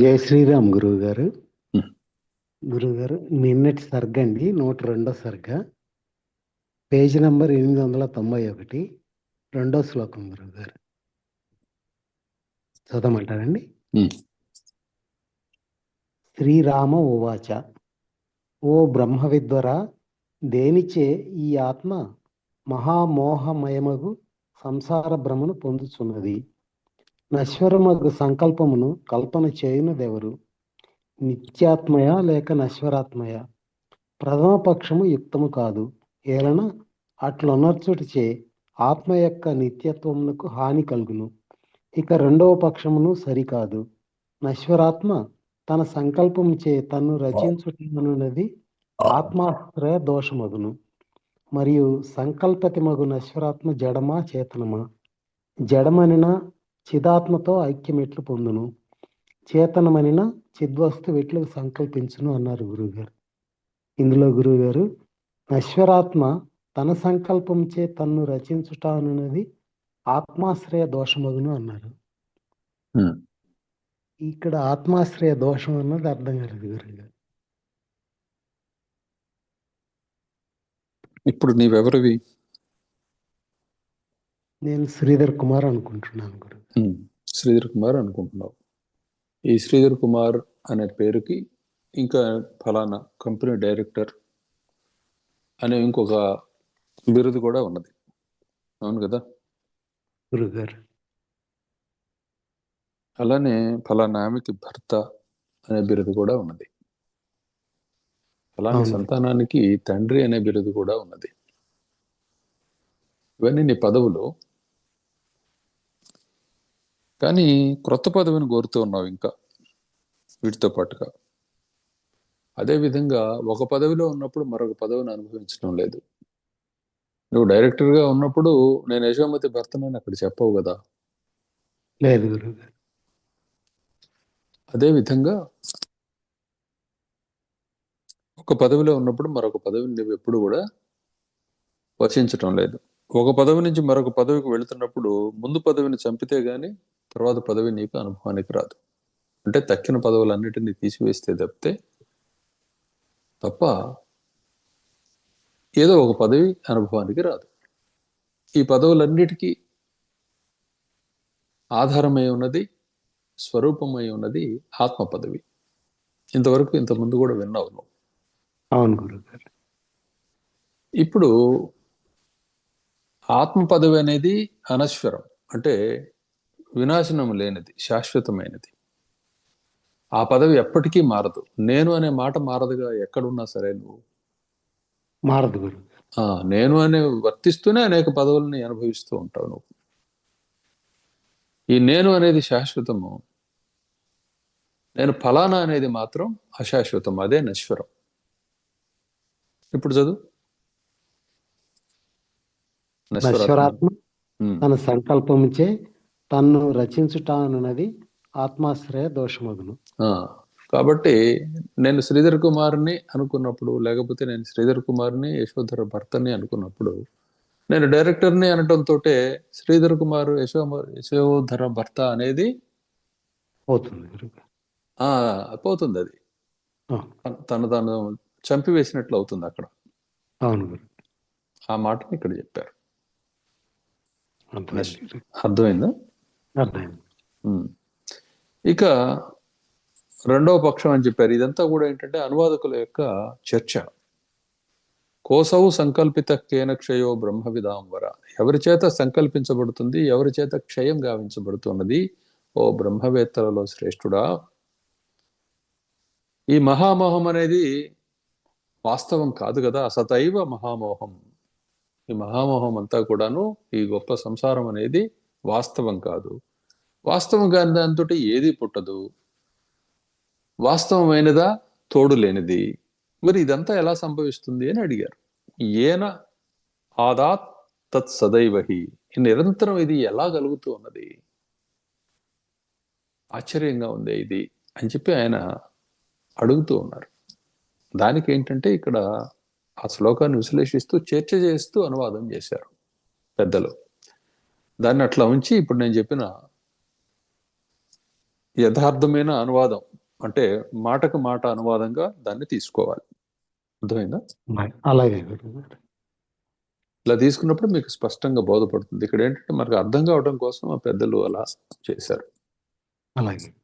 జై శ్రీరామ్ గురువు గారు. గురువు గారు నిన్నటి సర్గ అండి నూట రెండో సర్గ. పేజ్ నంబర్ ఎనిమిది వందల తొంభై ఒకటి రెండో శ్లోకం గురువు గారు చదవమంటారండి. శ్రీరామ ఉవాచ. ఓ బ్రహ్మ విద్వర దేనిచే ఈ ఆత్మ మహామోహమయమగు సంసార భ్రమను పొందుచున్నది? నశ్వరమగు సంకల్పమును కల్పన చేయునదెవరు నిత్యాత్మయ లేక నశ్వరాత్మయ? ప్రథమ పక్షము యుక్తము కాదు. ఏలన అట్లొనర్చుటిచే ఆత్మ యొక్క నిత్యత్వమునకు హాని కలుగును. ఇక రెండవ పక్షమును సరికాదు. నశ్వరాత్మ తన సంకల్పముచే తన్ను రచించుటనున్నది ఆత్మాశ్రయ దోషమగును. మరియు సంకల్పతి మగు నశ్వరాత్మ జడమా చేతనమా? జడమనిన చిదాత్మతో ఐక్యమెట్లు పొందును? చేతనమనిన చిద్వస్తు వెట్లు సంకల్పించును అన్నారు గురువుగారు. ఇందులో గురువుగారు నశ్వరాత్మ తన సంకల్పంచే తన్ను రచించుట అనున్నది ఆత్మాశ్రయ దోషమగును అన్నారు. ఇక్కడ ఆత్మాశ్రయ దోషం అన్నది అర్థం కాలేదు గురువుగారు. ఇప్పుడు నీవెవరివి? నేను శ్రీధర్ కుమార్ అనుకుంటున్నాను గురు. శ్రీధర్ కుమార్ అనుకుంటున్నావు. ఈ శ్రీధర్ కుమార్ అనే పేరుకి ఇంకా ఫలానా కంపెనీ డైరెక్టర్ అనే ఇంకొక బిరుదు కూడా ఉన్నది. అవును కదా? గురుగారు. అలానే ఫలానా ఆమెకి భర్త అనే బిరుదు కూడా ఉన్నది. ఫలానా. సంతానానికి తండ్రి అనే బిరుదు కూడా ఉన్నది. ఇవన్నీ నీ పదవులు. కానీ క్రొత్త పదవిని కోరుతూ ఉన్నావు ఇంకా వీటితో పాటుగా. అదే విధంగా ఒక పదవిలో ఉన్నప్పుడు మరొక పదవిని అనుభవించడం లేదు. నువ్వు డైరెక్టర్గా ఉన్నప్పుడు నేను యశోమతి భర్తనని అక్కడ చెప్పవు కదా. లేదు గురుగారు అదే విధంగా ఒక పదవిలో ఉన్నప్పుడు మరొక పదవిని నువ్వు ఎప్పుడు కూడా వర్షించటం లేదు. ఒక పదవి నుంచి మరొక పదవికి వెళుతున్నప్పుడు ముందు పదవిని చంపితే గాని తర్వాత పదవి నీకు అనుభవానికి రాదు. అంటే తక్కిన పదవులన్నిటినీ తీసివేస్తే తప్పితే తప్ప ఏదో ఒక పదవి అనుభవానికి రాదు. ఈ పదవులన్నిటికీ ఆధారమై ఉన్నది స్వరూపమై ఉన్నది ఆత్మ పదవి. ఇంతవరకు ఇంతకుముందు కూడా విన్నావు అవును గురుగారు. ఇప్పుడు ఆత్మ పదవి అనేది అనశ్వరం. అంటే వినాశనం లేనిది శాశ్వతమైనది. ఆ పదవి ఎప్పటికీ మారదు. నేను అనే మాట మారదుగా ఎక్కడున్నా సరే నువ్వు. మారదు గురు. ఆ, నేను అనే వర్తిస్తూనే అనేక పదవుల్ని అనుభవిస్తూ ఉంటావు నువ్వు. ఈ నేను అనేది శాశ్వతము. నేను ఫలానా అనేది మాత్రం అశాశ్వతం అదే నశ్వరం. ఇప్పుడు చదువు. నశ్వరాత్మ. తన సంకల్పముచే తన్ను రచించుట అనున్నది ఆత్మాశ్రయ దోషమగును. ఆ, కాబట్టి నేను శ్రీధర్ కుమార్ని అనుకున్నప్పుడు లేకపోతే నేను శ్రీధర్ కుమార్ని యశోధర భర్తని అనుకున్నప్పుడు నేను డైరెక్టర్ని అనటంతో శ్రీధర్ కుమార్ యశో యశోధర భర్త అనేది పోతుంది పోతుంది అది. తన- తను చంపివేసినట్లు అవుతుంది అక్కడ. అవును ఆ మాటని ఇక్కడ చెప్పారు. అర్థమైంది. ఇక రెండవ పక్షం అని చెప్పారు. ఇదంతా కూడా ఏంటంటే అనువాదకుల యొక్క చర్చ. కోసవు సంకల్పిత కేన క్షయో బ్రహ్మ విదాంబర ఎవరి చేత సంకల్పించబడుతుంది ఎవరి చేత క్షయం గావించబడుతున్నది? ఓ బ్రహ్మవేత్తలలో శ్రేష్ఠుడా. ఈ మహామోహం అనేది వాస్తవం కాదు కదా అసతైవ మహామోహం. ఈ మహామోహం అంతా కూడాను ఈ గొప్ప సంసారం అనేది వాస్తవం కాదు. వాస్తవం కాని దాంతో ఏది పుట్టదు? వాస్తవమైనదా? తోడు లేనిది. మరి ఇదంతా ఎలా సంభవిస్తుంది అని అడిగారు. ఏన ఆదాత్ తత్ సదైవహి. నిరంతరం ఇది ఎలా కలుగుతూ ఉన్నది? ఆశ్చర్యంగా ఉంది ఇది అని చెప్పి ఆయన అడుగుతూ ఉన్నారు. దానికి ఏంటంటే ఇక్కడ ఆ శ్లోకాన్ని విశ్లేషిస్తూ చర్చ చేస్తూ అనువాదం చేశారు పెద్దలు. దాన్ని అట్లా ఉంచి ఇప్పుడు నేను చెప్పిన యథార్థమైన అనువాదం అంటే మాటకు మాట అనువాదంగా దాన్ని తీసుకోవాలి. అర్థమైందా? అలాగే ఇలా తీసుకున్నప్పుడు మీకు స్పష్టంగా బోధపడుతుంది. ఇక్కడ ఏంటంటే మనకు అర్థం కావడం కోసం ఆ పెద్దలు అలా చేశారు. అలాగే.